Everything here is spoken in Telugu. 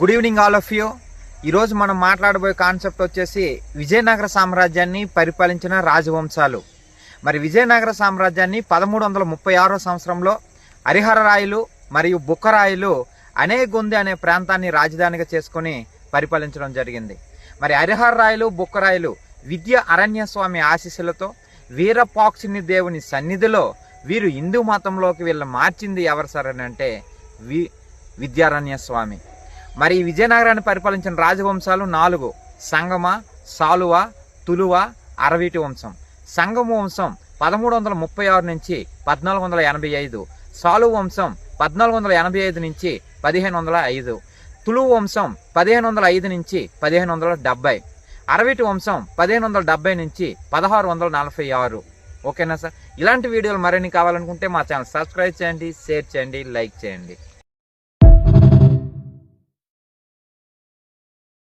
Good evening all of you ఈరోజు మనం మాట్లాడబోయే కాన్సెప్ట్ వచ్చేసి విజయనగర సామ్రాజ్యాన్ని పరిపాలించిన రాజవంశాలు. మరి విజయనగర సామ్రాజ్యాన్ని పదమూడు వందల ముప్పై ఆరో సంవత్సరంలో హరిహర రాయలు మరియు బుక్కరాయలు అనేగొంది అనే ప్రాంతాన్ని రాజధానిగా చేసుకొని పరిపాలించడం జరిగింది. మరి హరిహర రాయలు బుక్కరాయలు విద్య అరణ్యస్వామి ఆశీస్సులతో వీరపాక్షిని దేవుని సన్నిధిలో వీరు హిందూ మతంలోకి వీళ్ళ మార్చింది ఎవరు సరేనంటే వి విద్యారణ్య స్వామి. మరి ఈ విజయనగరాన్ని పరిపాలించిన రాజవంశాలు నాలుగు. సంగమ సాలువ తులువ అరవీటి వంశం. సంగమ వంశం పదమూడు వందల ముప్పై ఆరు నుంచి పద్నాలుగు వందల ఎనభై ఐదు. సాలు వంశం పద్నాలుగు వందల ఎనభై ఐదు నుంచి పదిహేను వందల ఐదు. తులువు వంశం పదిహేను వందల ఐదు నుంచి పదిహేను వందల డెబ్బై అరవిటి వంశం పదిహేను వందల డెబ్బై నుంచి పదహారు వందల నలభై ఆరు. ఓకేనా సార్? ఇలాంటి వీడియోలు మరిన్ని కావాలనుకుంటే మా ఛానల్ సబ్స్క్రైబ్ చేయండి షేర్ చేయండి లైక్ చేయండి.